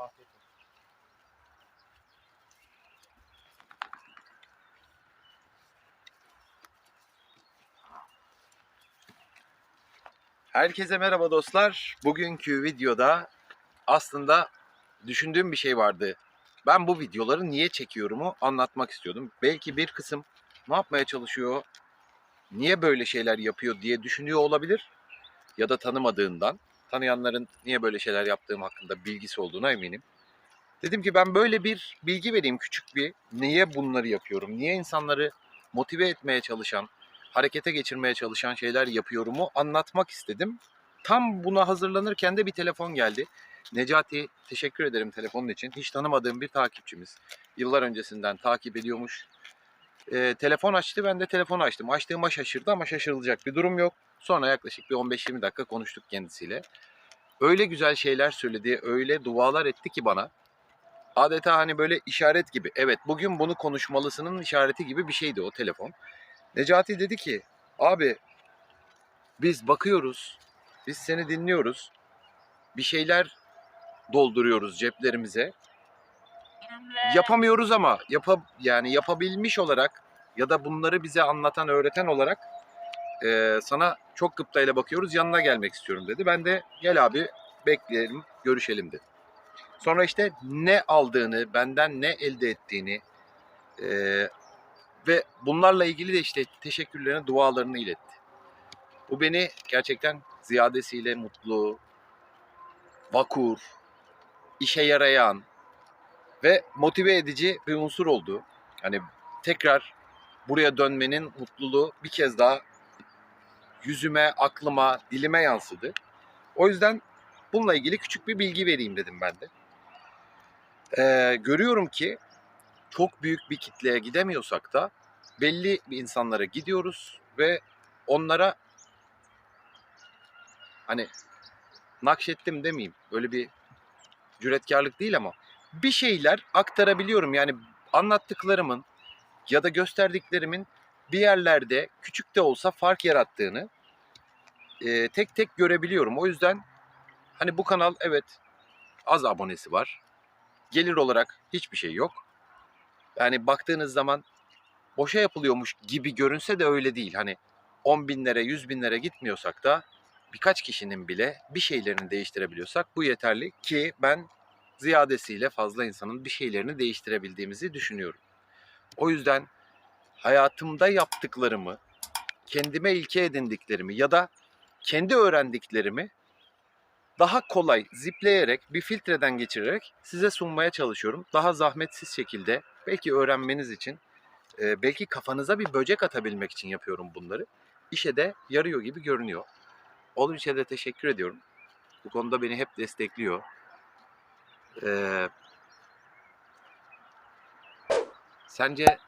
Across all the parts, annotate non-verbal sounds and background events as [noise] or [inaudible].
afiyet olsun. Herkese merhaba dostlar. Bugünkü videoda aslında düşündüğüm bir şey vardı. Ben bu videoları niye çekiyorumu anlatmak istiyordum. Belki bir kısım ne yapmaya çalışıyor, niye böyle şeyler yapıyor diye düşünüyor olabilir. Ya da tanımadığından, tanıyanların niye böyle şeyler yaptığım hakkında bilgisi olduğuna eminim. Dedim ki ben böyle bir bilgi vereyim küçük bir. Niye bunları yapıyorum? Niye insanları motive etmeye çalışan, harekete geçirmeye çalışan şeyler yapıyorumu anlatmak istedim. Tam buna hazırlanırken de bir telefon geldi. Necati teşekkür ederim telefonun için. Hiç tanımadığım bir takipçimiz. Yıllar öncesinden takip ediyormuş. Ee, telefon açtı ben de telefonu açtım. Açtığıma şaşırdı ama şaşırılacak bir durum yok. Sonra yaklaşık bir 15-20 dakika konuştuk kendisiyle. Öyle güzel şeyler söyledi, öyle dualar etti ki bana. Adeta hani böyle işaret gibi. Evet bugün bunu konuşmalısının işareti gibi bir şeydi o telefon. Necati dedi ki abi biz bakıyoruz, biz seni dinliyoruz. Bir şeyler dolduruyoruz ceplerimize. Yapamıyoruz ama yapa, yani yapabilmiş olarak ya da bunları bize anlatan, öğreten olarak eee, sana çok gıptayla bakıyoruz. Yanına gelmek istiyorum dedi. Ben de gel abi bekleyelim, görüşelim dedim. Sonra işte ne aldığını, benden ne elde ettiğini, eee, ve bunlarla ilgili de işte teşekkürlerini, dualarını iletti. Bu beni gerçekten ziyadesiyle mutlu, vakur, işe yarayan ve motive edici bir unsur oldu. Hani tekrar buraya dönmenin mutluluğu bir kez daha yüzüme, aklıma, dilime yansıdı. O yüzden bununla ilgili küçük bir bilgi vereyim dedim ben de. Ee, görüyorum ki çok büyük bir kitleye gidemiyorsak da belli insanlara gidiyoruz ve onlara hani nakşettim demeyeyim. Öyle bir cüretkarlık değil ama bir şeyler aktarabiliyorum. Yani anlattıklarımın ya da gösterdiklerimin bir yerlerde küçük de olsa fark yarattığını e, tek tek görebiliyorum. O yüzden hani bu kanal evet az abonesi var. Gelir olarak hiçbir şey yok. Yani baktığınız zaman boşa yapılıyormuş gibi görünse de öyle değil. Hani 10 binlere, 100 binlere gitmiyorsak da birkaç kişinin bile bir şeylerini değiştirebiliyorsak bu yeterli ki ben ziyadesiyle fazla insanın bir şeylerini değiştirebildiğimizi düşünüyorum. O yüzden hayatımda yaptıklarımı, kendime ilke edindiklerimi ya da kendi öğrendiklerimi daha kolay zipleyerek, bir filtreden geçirerek size sunmaya çalışıyorum. Daha zahmetsiz şekilde belki öğrenmeniz için, e, belki kafanıza bir böcek atabilmek için yapıyorum bunları. İşe de yarıyor gibi görünüyor. Onun için de teşekkür ediyorum. Bu konuda beni hep destekliyor. Ee, sence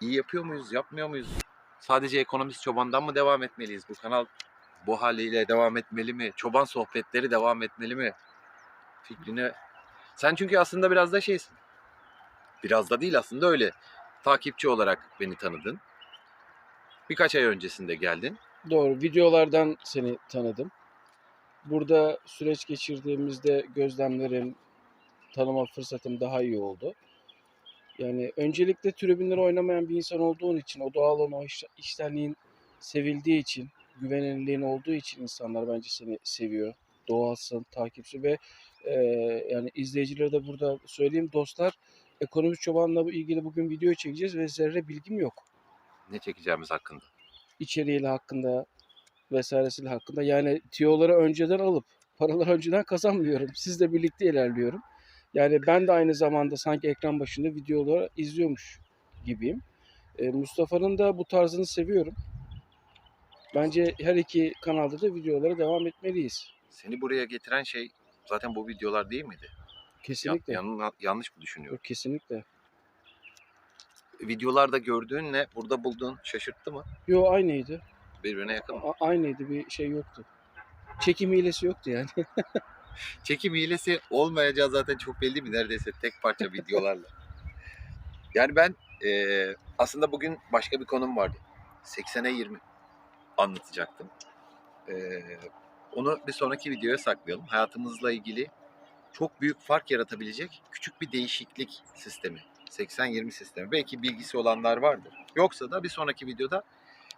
iyi yapıyor muyuz, yapmıyor muyuz? Sadece ekonomist çobandan mı devam etmeliyiz? Bu kanal bu haliyle devam etmeli mi? Çoban sohbetleri devam etmeli mi? Fikrini... Sen çünkü aslında biraz da şeysin. Biraz da değil aslında öyle. Takipçi olarak beni tanıdın. Birkaç ay öncesinde geldin. Doğru. Videolardan seni tanıdım. Burada süreç geçirdiğimizde gözlemlerim, tanıma fırsatım daha iyi oldu. Yani öncelikle tribünlere oynamayan bir insan olduğun için, o doğal olan o iş- iştenliğin sevildiği için, güvenilirliğin olduğu için insanlar bence seni seviyor. Doğalsın, takipçi ve e, yani izleyicilere de burada söyleyeyim dostlar, ekonomi çobanla ilgili bugün video çekeceğiz ve zerre bilgim yok. Ne çekeceğimiz hakkında. içeriğiyle hakkında vesairesiyle hakkında. Yani tiyoları önceden alıp paraları önceden kazanmıyorum. Sizle birlikte ilerliyorum. Yani ben de aynı zamanda sanki ekran başında videoları izliyormuş gibiyim. E, Mustafa'nın da bu tarzını seviyorum. Bence her iki kanalda da videolara devam etmeliyiz. Seni buraya getiren şey zaten bu videolar değil miydi? Ya- Kesinlikle. yan- yanlış mı düşünüyorum? Yok, kesinlikle. Videolarda gördüğünle burada bulduğun şaşırttı mı? Yo aynıydı. Birbirine yakın mı? A- aynıydı bir şey yoktu. Çekim hilesi yoktu yani. [laughs] Çekim hilesi olmayacağı zaten çok belli mi neredeyse tek parça videolarla. [laughs] Yani ben eee, aslında bugün başka bir konum vardı. 80'e 20 anlatacaktım. Eee, onu bir sonraki videoya saklayalım. Hayatımızla ilgili çok büyük fark yaratabilecek küçük bir değişiklik sistemi. 80-20 sistemi. Belki bilgisi olanlar vardır. Yoksa da bir sonraki videoda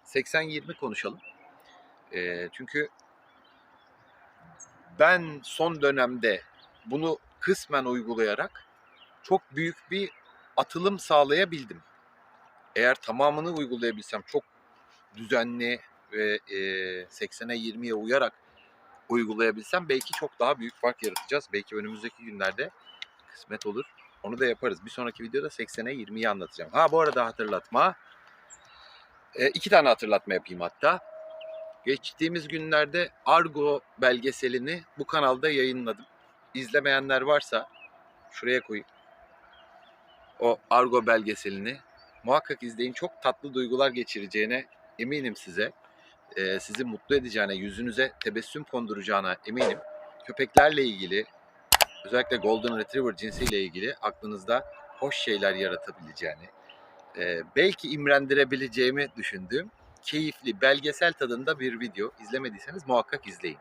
80-20 konuşalım. Ee, çünkü ben son dönemde bunu kısmen uygulayarak çok büyük bir atılım sağlayabildim. Eğer tamamını uygulayabilsem çok düzenli ve e, 80'e 20'ye uyarak uygulayabilsem belki çok daha büyük fark yaratacağız. Belki önümüzdeki günlerde kısmet olur. Onu da yaparız. Bir sonraki videoda 80'e 20'yi anlatacağım. Ha bu arada hatırlatma. E, iki tane hatırlatma yapayım hatta. Geçtiğimiz günlerde Argo belgeselini bu kanalda yayınladım. İzlemeyenler varsa şuraya koyayım. O Argo belgeselini muhakkak izleyin. Çok tatlı duygular geçireceğine eminim size. Ee, sizi mutlu edeceğine, yüzünüze tebessüm konduracağına eminim. Köpeklerle ilgili, özellikle Golden Retriever cinsiyle ilgili aklınızda hoş şeyler yaratabileceğini, e, belki imrendirebileceğimi düşündüğüm keyifli, belgesel tadında bir video. İzlemediyseniz muhakkak izleyin.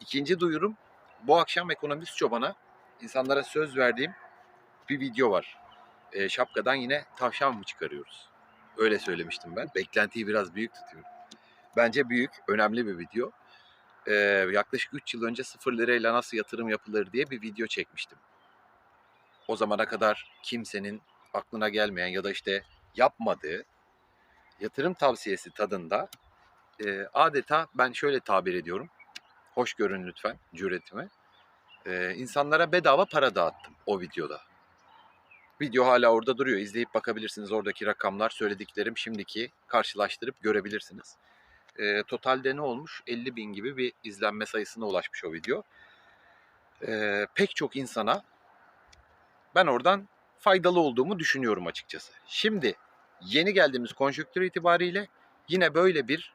İkinci duyurum, bu akşam Ekonomist Çoban'a insanlara söz verdiğim bir video var. E, şapkadan yine tavşan mı çıkarıyoruz? Öyle söylemiştim ben. Beklentiyi biraz büyük tutuyorum. Bence büyük, önemli bir video. Ee, yaklaşık 3 yıl önce 0 lirayla nasıl yatırım yapılır diye bir video çekmiştim. O zamana kadar kimsenin aklına gelmeyen ya da işte yapmadığı yatırım tavsiyesi tadında e, adeta ben şöyle tabir ediyorum. Hoş görün lütfen cüretime. Ee, insanlara bedava para dağıttım o videoda. Video hala orada duruyor. İzleyip bakabilirsiniz. Oradaki rakamlar, söylediklerim şimdiki karşılaştırıp görebilirsiniz. E, totalde ne olmuş? 50 bin gibi bir izlenme sayısına ulaşmış o video. E, pek çok insana ben oradan faydalı olduğumu düşünüyorum açıkçası. Şimdi yeni geldiğimiz konjonktür itibariyle yine böyle bir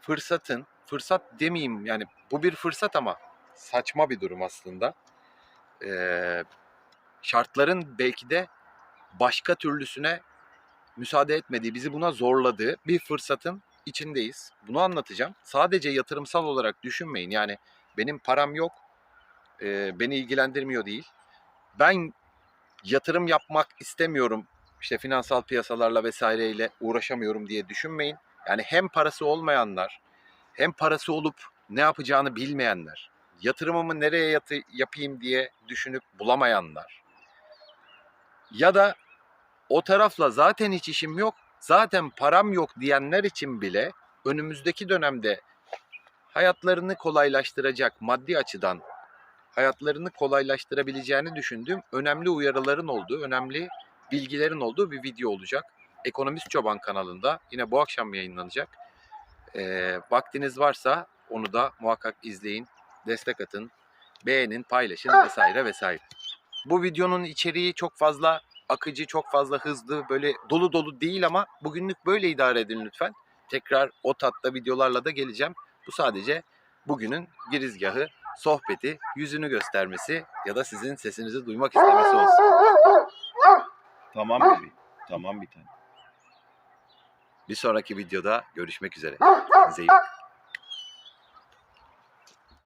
fırsatın, fırsat demeyeyim yani bu bir fırsat ama saçma bir durum aslında. Ee, şartların belki de başka türlüsüne müsaade etmediği, bizi buna zorladığı bir fırsatın içindeyiz. Bunu anlatacağım. Sadece yatırımsal olarak düşünmeyin. Yani benim param yok, e, beni ilgilendirmiyor değil. Ben yatırım yapmak istemiyorum, işte finansal piyasalarla vesaireyle uğraşamıyorum diye düşünmeyin. Yani hem parası olmayanlar, hem parası olup ne yapacağını bilmeyenler, yatırımımı nereye yatı- yapayım diye düşünüp bulamayanlar ya da o tarafla zaten hiç işim yok, zaten param yok diyenler için bile önümüzdeki dönemde hayatlarını kolaylaştıracak maddi açıdan hayatlarını kolaylaştırabileceğini düşündüğüm önemli uyarıların olduğu, önemli bilgilerin olduğu bir video olacak. Ekonomist Çoban kanalında yine bu akşam yayınlanacak. Ee, vaktiniz varsa onu da muhakkak izleyin, destek atın, beğenin, paylaşın vesaire vesaire. Bu videonun içeriği çok fazla akıcı, çok fazla hızlı, böyle dolu dolu değil ama bugünlük böyle idare edin lütfen. Tekrar o tatta videolarla da geleceğim. Bu sadece bugünün girizgahı, sohbeti, yüzünü göstermesi ya da sizin sesinizi duymak istemesi olsun. Tamam bebeğim. Tamam bir tane. Bir sonraki videoda görüşmek üzere. Kendinize iyi bakın.